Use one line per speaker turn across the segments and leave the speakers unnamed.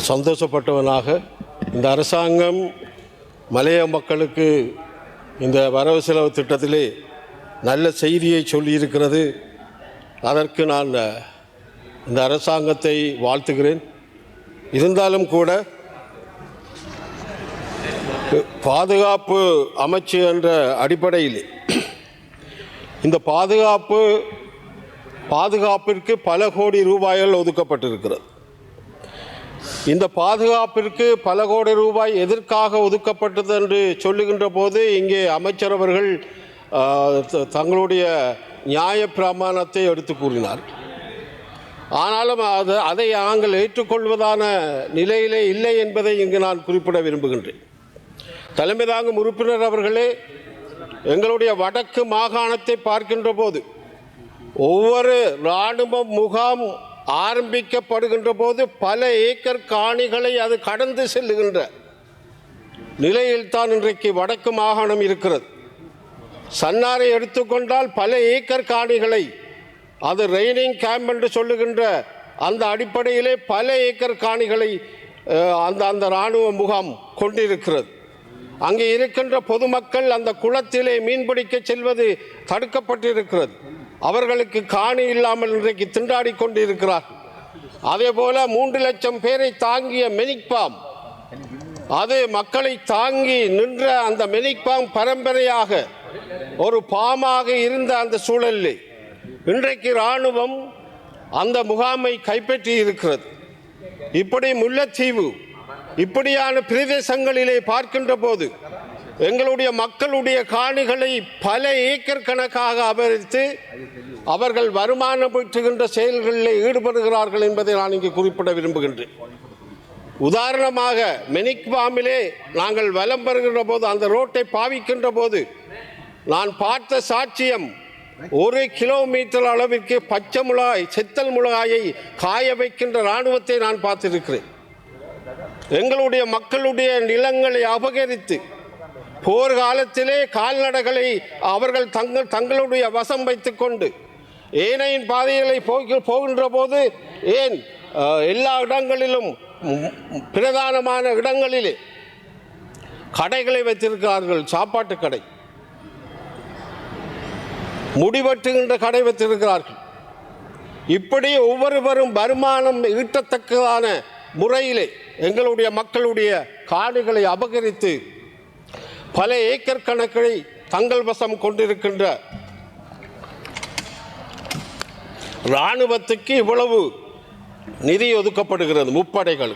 சந்தோஷப்பட்டவனாக இந்த அரசாங்கம் மலைய மக்களுக்கு இந்த வரவு செலவு திட்டத்திலே நல்ல செய்தியை சொல்லியிருக்கிறது. அதற்கு நான் இந்த அரசாங்கத்தை வாழ்த்துகிறேன். இருந்தாலும் கூட பாதுகாப்பு அமைச்சு என்ற அடிப்படையில் இந்த பாதுகாப்பு பாதுகாப்பிற்கு பல கோடி ரூபாய்கள் ஒதுக்கப்பட்டிருக்கிறது. இந்த பாதுகாப்பிற்கு பல கோடி ரூபாய் எதற்காக ஒதுக்கப்பட்டது என்று சொல்லுகின்ற போது இங்கே அமைச்சர் அவர்கள் தங்களுடைய நியாய பிரமாணத்தை எடுத்து கூறினார். ஆனாலும் அது அதை நாங்கள் ஏற்றுக்கொள்வதான நிலையிலே இல்லை என்பதை இங்கு நான் குறிப்பிட விரும்புகின்றேன். தலைமை தாங்கும் உறுப்பினர் அவர்களே எங்களுடைய வடக்கு மாகாணத்தை பார்க்கின்ற போது ஒவ்வொரு இராணுவ முகாம் ஆரம்பிக்கப்படுகின்ற போது பல ஏக்கர் காணிகளை அது கடந்து செல்லுகின்ற நிலையில்தான் இன்றைக்கு வடக்கு மாகாணம் இருக்கிறது. சன்னாரை எடுத்துக்கொண்டால் பல ஏக்கர் காணிகளை அது ரெய்னிங் கேம்ப் என்று சொல்லுகின்ற அந்த அடிப்படையிலே பல ஏக்கர் காணிகளை அந்த அந்த இராணுவ முகாம் கொண்டிருக்கிறது. அங்கே இருக்கின்ற பொதுமக்கள் அந்த குளத்திலே மீன்பிடிக்க செல்வது தடுக்கப்பட்டிருக்கிறது. அவர்களுக்கு காணி இல்லாமல் இன்றைக்கு திண்டாடி கொண்டிருக்கிறார். அதே போல மூன்று லட்சம் பேரை தாங்கிய மெனிக்பாம் அது மக்களை தாங்கி நின்ற அந்த மெனிக்பாம் பரம்பரையாக ஒரு பாமாக இருந்த அந்த சூழலில் இன்றைக்கு இராணுவம் அந்த முகாமை கைப்பற்றி இருக்கிறது. இப்படி முல்லைத்தீவு இப்படியான பிரதேசங்களிலே பார்க்கின்ற போது எங்களுடைய மக்களுடைய காணிகளை பல ஏக்கர் கணக்காக அபகரித்து அவர்கள் வருமானம் பெற்றுகின்ற செயல்களில் ஈடுபடுகிறார்கள் என்பதை நான் இங்கு குறிப்பிட விரும்புகின்றேன். உதாரணமாக மெனிக்பாமிலே நாங்கள் வலம் பெறுகின்ற போது அந்த ரோட்டை பாவிக்கின்ற போது நான் பார்த்த சாட்சியம் ஒரு கிலோமீட்டர் அளவிற்கு பச்சை மிளகாய் செத்தல் மிளகாயை காய வைக்கின்ற இராணுவத்தை நான் பார்த்திருக்கிறேன். எங்களுடைய மக்களுடைய நிலங்களை அபகரித்து போர்க்காலத்திலே கால்நடைகளை அவர்கள் தங்கள் தங்களுடைய வசம் வைத்துக்கொண்டு ஏனையின் பாதைகளை போகின்ற போது ஏன் எல்லா இடங்களிலும் பிரதானமான இடங்களிலே கடைகளை வைத்திருக்கிறார்கள் சாப்பாட்டு கடை. முடிவெட்டுகின்ற கடை வைத்திருக்கிறார்கள். இப்படி ஒவ்வொருவரும் வருமானம் ஈட்டத்தக்கதான முறையிலே எங்களுடைய மக்களுடைய காடுகளை அபகரித்து பல ஏக்கர் கணக்கை தங்கள் வசம் கொண்டிருக்கின்ற இராணுவத்துக்கு இவ்வளவு நிதி ஒதுக்கப்படுகிறது முப்படைகள்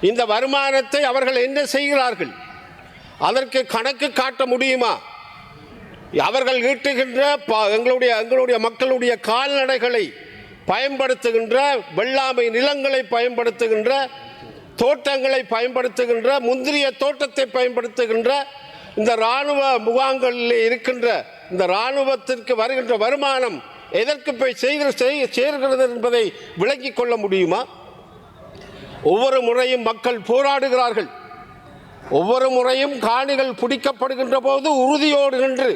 இந்த வருமானத்தை அவர்கள் என்ன செய்கிறார்கள்? அதற்கு கணக்கு காட்ட முடியுமா? அவர்கள் ஈட்டுகின்ற ப- எங்களுடைய எங்களுடைய மக்களுடைய கால்நடைகளை பயன்படுத்துகின்ற வெள்ளாமை நிலங்களை பயன்படுத்துகின்ற தோட்டங்களை பயன்படுத்துகின்ற முந்திரிய தோட்டத்தை பயன்படுத்துகின்ற இந்த இராணுவ முகாம்களில் இருக்கின்ற இந்த இராணுவத்திற்கு வருகின்ற வருமானம் எதற்கு போய் செய்கிற சேர்கிறது என்பதை விளங்கிக் கொள்ள முடியுமா? ஒவ்வொரு முறையும் மக்கள் போராடுகிறார்கள். ஒவ்வொரு முறையும் காணிகள் பிடிக்கப்படுகின்ற போது உறுதியோடு நின்று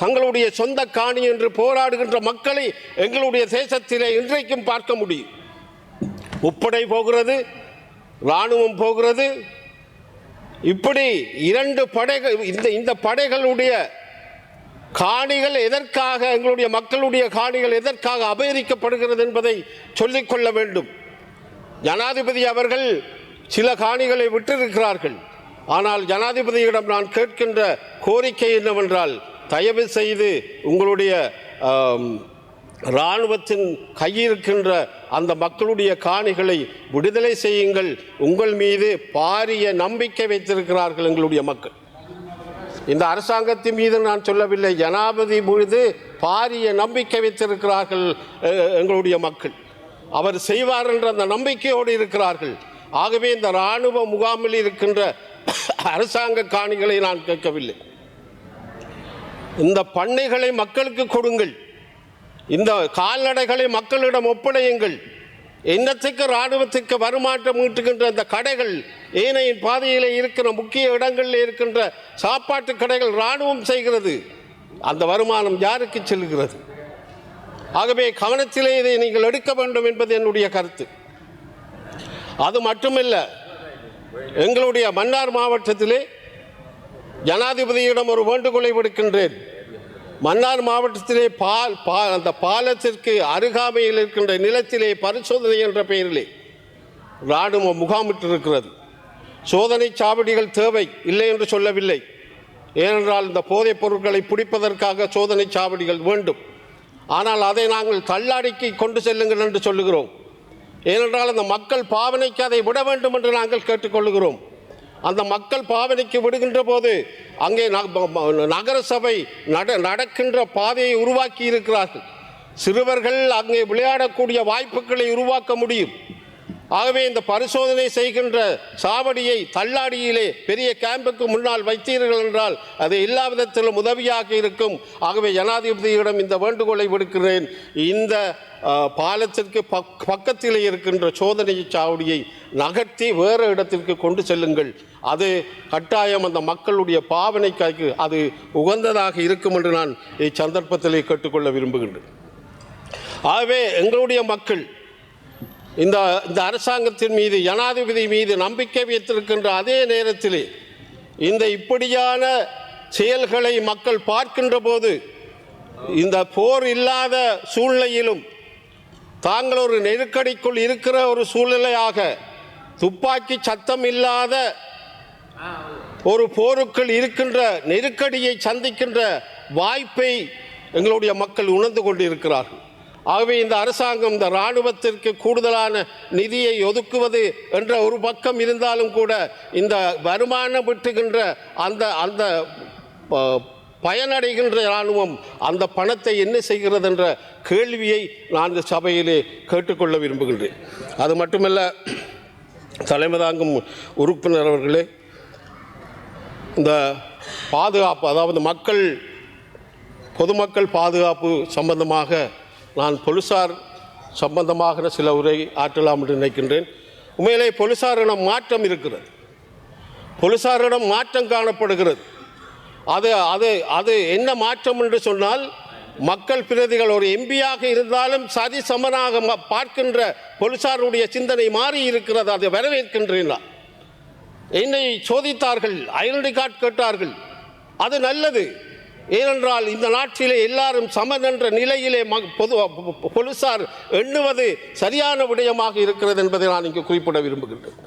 தங்களுடைய சொந்த காணி என்று போராடுகின்ற மக்களை எங்களுடைய தேசத்திலே இன்றைக்கும் பார்க்க முடியும். முப்படை போகிறது இராணுவம் போகிறது. இப்படி இரண்டு படைகள் இந்த இந்த படைகளுடைய காணிகள் எதற்காக எங்களுடைய மக்களுடைய காணிகள் எதற்காக அபகரிக்கப்படுகிறது என்பதை சொல்லிக்கொள்ள வேண்டும். ஜனாதிபதி அவர்கள் சில காணிகளை விட்டிருக்கிறார்கள். ஆனால் ஜனாதிபதியிடம் நான் கேட்கின்ற கோரிக்கை என்னவென்றால் தயவு செய்து உங்களுடைய இராணுவத்தின் கையிருக்கின்ற அந்த மக்களுடைய காணிகளை விடுதலை செய்யுங்கள். உங்கள் மீது பாரிய நம்பிக்கை வைத்திருக்கிறார்கள் எங்களுடைய மக்கள். இந்த அரசாங்கத்தின் மீது நான் சொல்லவில்லை. ஜனாபதி மீது பாரிய நம்பிக்கை வைத்திருக்கிறார்கள் எங்களுடைய மக்கள். அவர் செய்வார் என்ற அந்த நம்பிக்கையோடு இருக்கிறார்கள். ஆகவே இந்த இராணுவ முகாமில் இருக்கின்ற அரசாங்க காணிகளை நான் கேட்கவில்லை. இந்த பண்ணைகளை மக்களுக்கு கொடுங்கள். இந்த கால்நடைகளை மக்களிடம் ஒப்படையுங்கள். என்னத்துக்கு இராணுவத்துக்கு வருமாற்றம் ஈட்டுகின்ற இந்த கடைகள் ஏனையின் பாதையில் இருக்கிற முக்கிய இடங்களில் இருக்கின்ற சாப்பாட்டு கடைகள் இராணுவம் செய்கிறது. அந்த வருமானம் யாருக்கு செல்கிறது? ஆகவே கவனத்திலே இதை நீங்கள் எடுக்க வேண்டும் என்பது என்னுடைய கருத்து. அது மட்டுமில்லை எங்களுடைய மன்னார் மாவட்டத்திலே ஜனாதிபதியிடம் ஒரு வேண்டுகோளை விடுக்கின்றேன். மன்னார் மாவட்டத்திலே பால் பா அந்த பாலத்திற்கு அருகாமையில் இருக்கின்ற நிலத்திலே பரிசோதனை என்ற பெயரிலே இராணுவ முகாமிட்டிருக்கிறது. சோதனை சாவடிகள் தேவை இல்லை என்று சொல்லவில்லை. ஏனென்றால் இந்த போதைப் பொருட்களை பிடிப்பதற்காக சோதனை சாவடிகள் வேண்டும். ஆனால் அதை நாங்கள் தள்ளாடிக்கு கொண்டு செல்லுங்கள் என்று சொல்லுகிறோம். ஏனென்றால் அந்த மக்கள் பாவனைக்கு அதை விட வேண்டும் என்று நாங்கள் கேட்டுக்கொள்கிறோம் அந்த மக்கள் பாவனைக்கு விடுகின்ற போது அங்கே ந- நகர சபை நட நடக்கின்ற பாதையை உருவாக்கி இருக்கிறார்கள் சிறுவர்கள் அங்கே விளையாடக்கூடிய வாய்ப்புகளை உருவாக்க முடியும். ஆகவே இந்த பரிசோதனை செய்கின்ற சாவடியை தள்ளாடியிலே பெரிய கேம்புக்கு முன்னால் வைத்தீர்கள் என்றால் அது எல்லா விதத்திலும் உதவியாக இருக்கும். ஆகவே ஜனாதிபதியிடம் இந்த வேண்டுகோளை விடுக்கிறேன். இந்த பாலத்திற்கு பக் பக்கத்திலே இருக்கின்ற சோதனை சாவடியை நகர்த்தி வேறு இடத்திற்கு கொண்டு செல்லுங்கள். அது கட்டாயம் அந்த மக்களுடைய பாவனைக்காய்க்கு அது உகந்ததாக இருக்கும் என்று நான் இச்சந்தர்ப்பத்திலே கேட்டுக்கொள்ள விரும்புகின்றேன். ஆகவே எங்களுடைய மக்கள் இந்த இந்த அரசாங்கத்தின் மீது ஜனாதிபதி மீது நம்பிக்கை வைத்திருக்கின்ற அதே நேரத்தில் இந்த இப்படியான செயல்களை மக்கள் பார்க்கின்ற போது இந்த போர் இல்லாத சூழ்நிலையிலும் தாங்கள் ஒரு நெருக்கடிக்குள் இருக்கிற ஒரு சூழ்நிலையாக துப்பாக்கி சத்தம் இல்லாத ஒரு போருக்குள் இருக்கின்ற நெருக்கடியை சந்திக்கின்ற வாய்ப்பை எங்களுடைய மக்கள் உணர்ந்து கொண்டிருக்கிறார்கள். ஆகவே இந்த அரசாங்கம் இந்த இராணுவத்திற்கு கூடுதலான நிதியை ஒதுக்குவது என்ற ஒரு பக்கம் இருந்தாலும் கூட இந்த வருமானம் விட்டுகின்ற அந்த அந்த ப- பயனடைகின்ற இராணுவம் அந்த பணத்தை என்ன செய்கிறது என்ற கேள்வியை நான் இந்த சபையிலே கேட்டுக்கொள்ள விரும்புகின்றேன். அது மட்டுமல்ல தலைமை தாங்கும் உறுப்பினர் அவர்களே இந்த பாதுகாப்பு அதாவது மக்கள் பொதுமக்கள் பாதுகாப்பு சம்பந்தமாக நான் பொலிசார் சம்பந்தமாக சில உரை ஆற்றலாம் என்று நினைக்கின்றேன். உண்மையிலே போலீசாரிடம் மாற்றம் இருக்கிறது. போலீசாரிடம் மாற்றம் காணப்படுகிறது. அது அது அது என்ன மாற்றம் என்று சொன்னால் மக்கள் பிரதிகள் ஒரு எம்பியாக இருந்தாலும் சதி சமனாக ம- பார்க்கின்ற போலீசாருடைய சிந்தனை மாறி இருக்கிறது. அதை வரவேற்கின்றேன் என்னை சோதித்தார்கள் ஐடென்டி கார்டு கேட்டார்கள். அது நல்லது. ஏனென்றால் இந்த நாட்டிலே எல்லாரும் சமன் என்ற நிலையிலே பொது போலீசார் எண்ணுவது சரியான விடயமாக இருக்கிறது என்பதை நான் இங்கு குறிப்பிட விரும்புகின்றேன்.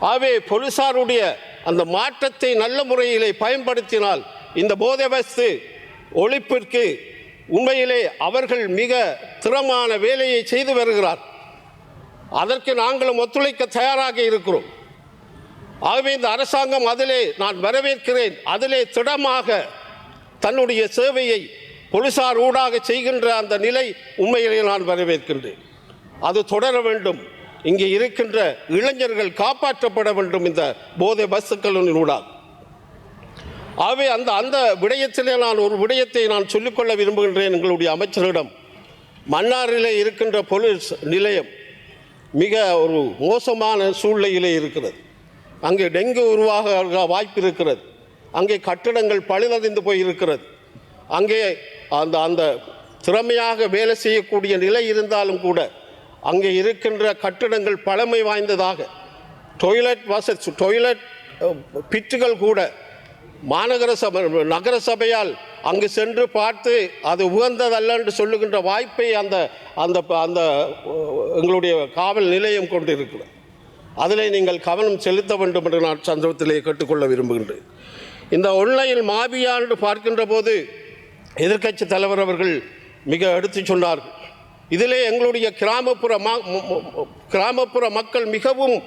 ஆகவே போலீசாருடைய அந்த மாற்றத்தை நல்ல முறையிலே பயன்படுத்தினால் இந்த போதவஸ்து ஒழிப்பிற்கு உண்மையிலே அவர்கள் மிக திறமான வேலையை செய்து வருகிறார். அதற்கு நாங்களும் ஒத்துழைக்க தயாராக இருக்கிறோம். ஆகவே இந்த அரசாங்கம் அதிலே நான் வரவேற்கிறேன். அதிலே திடமாக தன்னுடைய சேவையை போலீசார் ஊடாக செய்கின்ற அந்த நிலை உண்மையிலே நான் வரவேற்கின்றேன். அது தொடர வேண்டும். இங்கே இருக்கின்ற இளைஞர்கள் காப்பாற்றப்பட வேண்டும் இந்த போதை பஸ்ஸுக்களின் ஊடாக. ஆகவே அந்த அந்த விடயத்திலே நான் ஒரு விடயத்தை நான் சொல்லிக்கொள்ள விரும்புகின்றேன் எங்களுடைய அமைச்சரிடம். மன்னாரிலே இருக்கின்ற போலீஸ் நிலையம் மிக ஒரு மோசமான சூழ்நிலையிலே இருக்கிறது. அங்கே டெங்கு உருவாக வாய்ப்பு இருக்கிறது. அங்கே கட்டடங்கள் பழுதடைந்து போய் இருக்கிறது அங்கே அந்த அந்த திறமையாக வேலை செய்யக்கூடிய நிலை இருந்தாலும் கூட அங்கே இருக்கின்ற கட்டடங்கள் பழமை வாய்ந்ததாக டொய்லெட் வசதி டொய்லெட் பிச்சுகள் பிட்டுகள் கூட மாநகர சபை நகர சபையால் அங்கு சென்று பார்த்து அது உகந்ததல்ல என்று சொல்லுகின்ற வாய்ப்பை அந்த அந்த அந்த எங்களுடைய காவல் நிலையம் கொண்டிருக்கிறது. அதில் நீங்கள் கவனம் செலுத்த வேண்டும் என்று நான் சந்தர்ப்பத்திலே கேட்டுக்கொள்ள விரும்புகின்றேன். இந்த ஒன்லைன் மாபியா என்று பார்க்கின்ற போது எதிர்க்கட்சி தலைவர் அவர்கள் மிக எடுத்து சொன்னார்கள் இதிலே எங்களுடைய கிராமப்புற ம- கிராமப்புற மக்கள் மிகவும்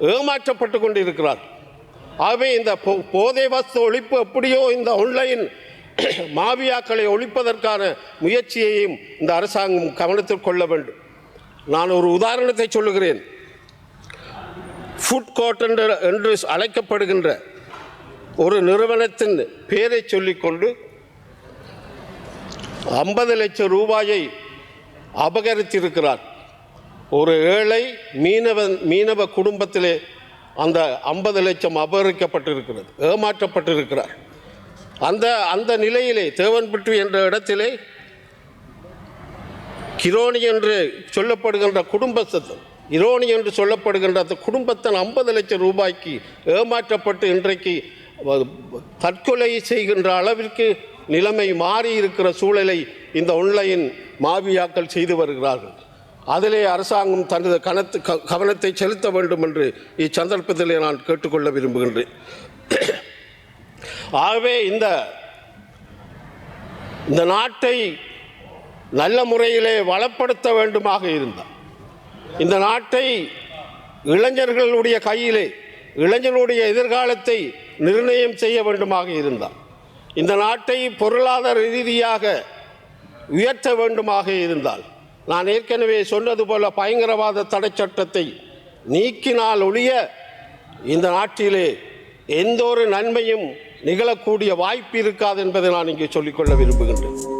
ஏமாற்றப்பட்டு கொண்டிருக்கிறார். ஆகவே இந்த போ- போதை வஸ்து ஒழிப்பு எப்படியோ இந்த ஆன்லைன் மாவியாக்களை ஒழிப்பதற்கான முயற்சியையும் இந்த அரசாங்கம் கவனத்தில் கொள்ள வேண்டும். நான் ஒரு உதாரணத்தை சொல்லுகிறேன். ஃபுட் கோர்ட் என்று அழைக்கப்படுகின்ற ஒரு நிறுவனத்தின் பேரை சொல்லிக்கொண்டு ஐம்பது லட்சம் ரூபாயை அபகரித்திருக்கிறார். ஒரு ஏழை மீனவன் மீனவ குடும்பத்திலே அந்த ஐம்பது லட்சம் அபகரிக்கப்பட்டிருக்கிறது ஏமாற்றப்பட்டிருக்கிறார். அந்த அந்த நிலையிலே தேவன்பட்டு என்ற இடத்திலே கிரோனி என்று சொல்லப்படுகின்ற குடும்பத்தை இரோனி என்று சொல்லப்படுகின்ற அந்த குடும்பத்தின் ஐம்பது லட்சம் ரூபாய்க்கு ஏமாற்றப்பட்டு இன்றைக்கு தற்கொலை செய்கின்ற அளவிற்கு நிலைமை மாறி இருக்கிற சூழலை இந்த ஒன்லைன் மாபியாக்கள் செய்து வருகிறார்கள். அதிலே அரசாங்கம் தனது கனத்து க- கவனத்தை செலுத்த வேண்டும் என்று இச்சந்தர்ப்பத்திலே நான் கேட்டுக்கொள்ள விரும்புகின்றேன். ஆகவே இந்த இந்த நாட்டை நல்ல முறையிலே வளப்படுத்த வேண்டுமாக இருந்தால் இந்த நாட்டை இளைஞர்களுடைய கையிலே இளைஞர்களுடைய எதிர்காலத்தை நிர்ணயம் செய்ய வேண்டுமாக இருந்தால் இந்த நாட்டை பொருளாதார ரீதியாக உயர்த்த வேண்டுமாக இருந்தால் நான் ஏற்கனவே சொன்னது போல பயங்கரவாத தடை சட்டத்தை நீக்கினால் ஒழிய இந்த நாட்டிலே எந்த ஒரு நன்மையும் நிகழக்கூடிய வாய்ப்பு இருக்காது என்பதை நான் இங்கே சொல்லிக்கொள்ள விரும்புகின்றேன்.